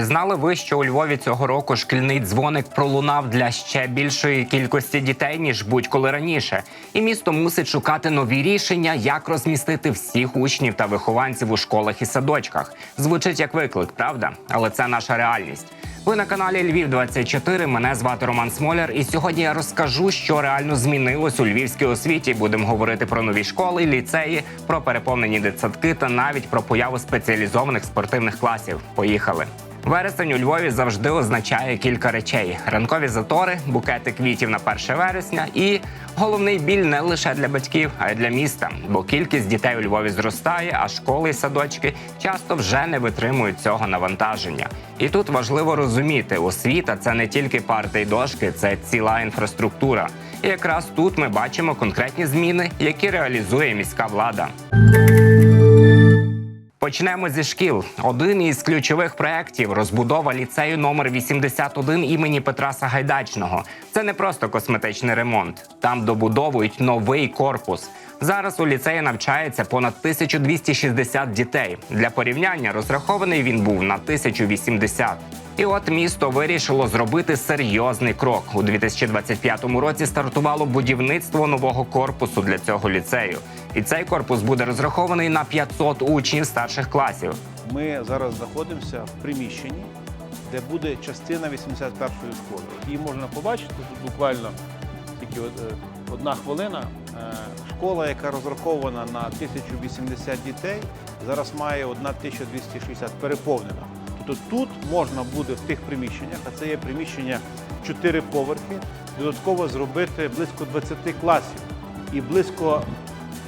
Чи знали ви, що у Львові цього року шкільний дзвоник пролунав для ще більшої кількості дітей ніж будь-коли раніше? І місто мусить шукати нові рішення, як розмістити всіх учнів та вихованців у школах і садочках. Звучить як виклик, правда? Але це наша реальність. Ви на каналі Львів 24 Мене звати Роман Смоляр, і сьогодні я розкажу, що реально змінилось у львівській освіті. Будемо говорити про нові школи, ліцеї, про переповнені дитсадки та навіть про появу спеціалізованих спортивних класів. Поїхали. Вересень у Львові завжди означає кілька речей: ранкові затори, букети квітів на 1 вересня і головний біль не лише для батьків, а й для міста. Бо кількість дітей у Львові зростає, а школи і садочки часто вже не витримують цього навантаження. І тут важливо розуміти, освіта це не тільки парти й дошки, це ціла інфраструктура. І якраз тут ми бачимо конкретні зміни, які реалізує міська влада. Почнемо зі шкіл. Один із ключових проєктів – розбудова ліцею номер 81 імені Петра Сагайдачного. Це не просто косметичний ремонт. Там добудовують новий корпус. Зараз у ліцеї навчається понад 1260 дітей. Для порівняння розрахований він був на 1080. І от місто вирішило зробити серйозний крок. У 2025 році стартувало будівництво нового корпусу для цього ліцею. І цей корпус буде розрахований на 500 учнів старших класів. Ми зараз знаходимося в приміщенні, де буде частина 81-ї школи. Її можна побачити тут буквально тільки е, одна хвилина. Е, Школа, яка розрахована на 1080 дітей, зараз має 1260 переповнена. Тобто тут можна буде в тих приміщеннях, а це є приміщення 4 поверхи, додатково зробити близько 20 класів і близько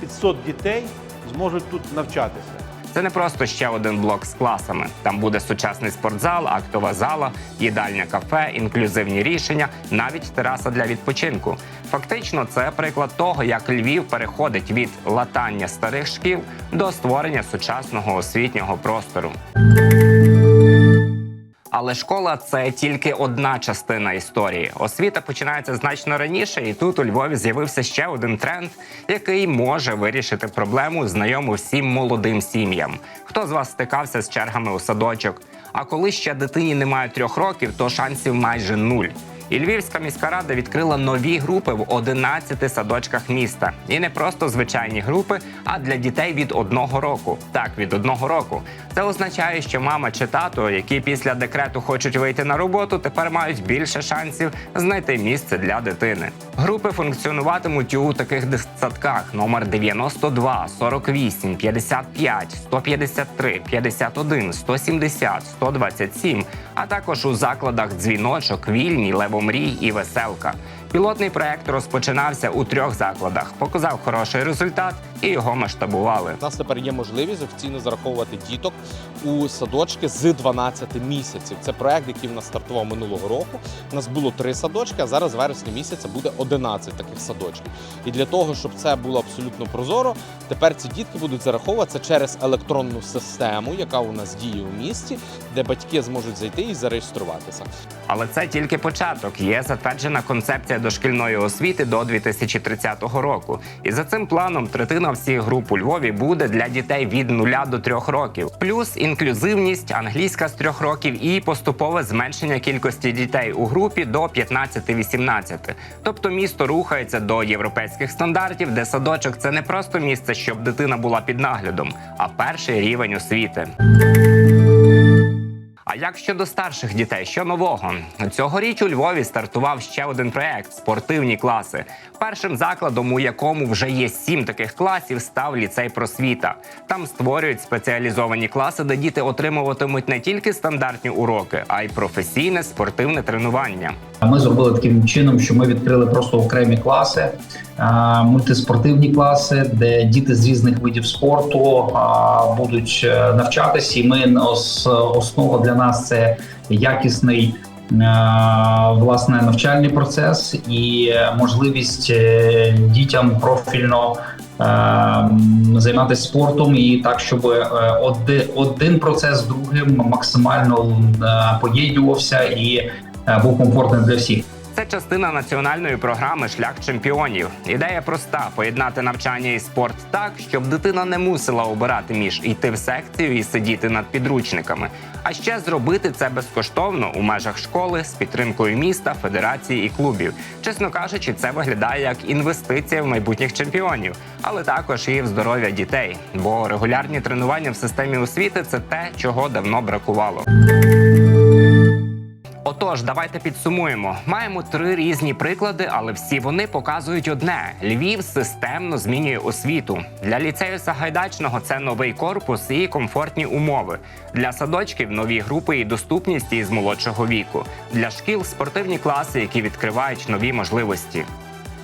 500 дітей зможуть тут навчатися. Це не просто ще один блок з класами. Там буде сучасний спортзал, актова зала, їдальня кафе, інклюзивні рішення, навіть тераса для відпочинку. Фактично, це приклад того, як Львів переходить від латання старих шкіл до створення сучасного освітнього простору. Але школа це тільки одна частина історії. Освіта починається значно раніше, і тут у Львові з'явився ще один тренд, який може вирішити проблему, знайому всім молодим сім'ям. Хто з вас стикався з чергами у садочок? А коли ще дитині немає трьох років, то шансів майже нуль. І Львівська міська рада відкрила нові групи в 11 садочках міста. І не просто звичайні групи, а для дітей від одного року. Так, від одного року. Це означає, що мама чи тато, які після декрету хочуть вийти на роботу, тепер мають більше шансів знайти місце для дитини. Групи функціонуватимуть у таких дитсадках: номер 92, 48, 55, 153, 51, 170, 127, а також у закладах дзвіночок, вільні, левомрій і веселка. Пілотний проект розпочинався у трьох закладах, показав хороший результат і його масштабували. У нас тепер є можливість офіційно зараховувати діток у садочки з 12 місяців. Це проект, який в нас стартував минулого року. У нас було три садочки, а зараз в вересні місяця буде 11 таких садочків. І для того, щоб це було абсолютно прозоро, тепер ці дітки будуть зараховуватися через електронну систему, яка у нас діє у місті, де батьки зможуть зайти і зареєструватися. Але це тільки початок. Є затверджена концепція дошкільної освіти до 2030 року. І за цим планом третина всіх груп у Львові буде для дітей від 0 до 3 років. Плюс інклюзивність, англійська з 3 років і поступове зменшення кількості дітей у групі до 15-18. Тобто місто рухається до європейських стандартів, де садочок це не просто місце, щоб дитина була під наглядом, а перший рівень освіти. А як щодо старших дітей, що нового? Цьогоріч у Львові стартував ще один проект спортивні класи. Першим закладом, у якому вже є сім таких класів, став ліцей просвіта. Там створюють спеціалізовані класи, де діти отримуватимуть не тільки стандартні уроки, а й професійне спортивне тренування. Ми зробили таким чином, що ми відкрили просто окремі класи, мультиспортивні класи, де діти з різних видів спорту будуть е, навчатись. І ми основа для нас це якісний. е, Власне навчальний процес і можливість е, дітям профільно займатися спортом і так, щоб один процес з другим максимально поєднувався і був комфортним для всіх. Це частина національної програми Шлях чемпіонів. Ідея проста: поєднати навчання і спорт так, щоб дитина не мусила обирати між йти в секцію і сидіти над підручниками. А ще зробити це безкоштовно у межах школи з підтримкою міста, федерації і клубів. Чесно кажучи, це виглядає як інвестиція в майбутніх чемпіонів, але також і в здоров'я дітей. Бо регулярні тренування в системі освіти це те, чого давно бракувало. Отож, давайте підсумуємо. Маємо три різні приклади, але всі вони показують одне: Львів системно змінює освіту. Для ліцею Сагайдачного це новий корпус і комфортні умови. Для садочків нові групи і доступність із молодшого віку. Для шкіл спортивні класи, які відкривають нові можливості.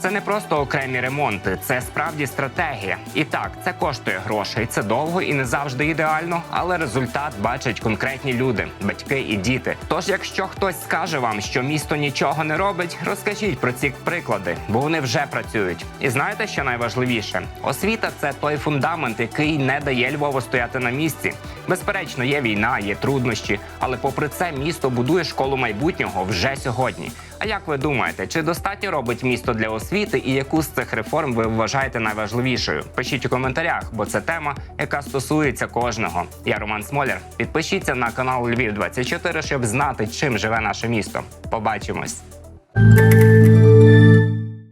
Це не просто окремі ремонти, це справді стратегія. І так, це коштує грошей, це довго і не завжди ідеально, але результат бачать конкретні люди, батьки і діти. Тож, якщо хтось скаже вам, що місто нічого не робить, розкажіть про ці приклади, бо вони вже працюють. І знаєте, що найважливіше? Освіта це той фундамент, який не дає Львову стояти на місці. Безперечно, є війна, є труднощі, але попри це місто будує школу майбутнього вже сьогодні. А як ви думаєте, чи достатньо робить місто для освіти і яку з цих реформ ви вважаєте найважливішою? Пишіть у коментарях, бо це тема, яка стосується кожного. Я Роман Смоляр. Підпишіться на канал Львів 24 щоб знати, чим живе наше місто. Побачимось.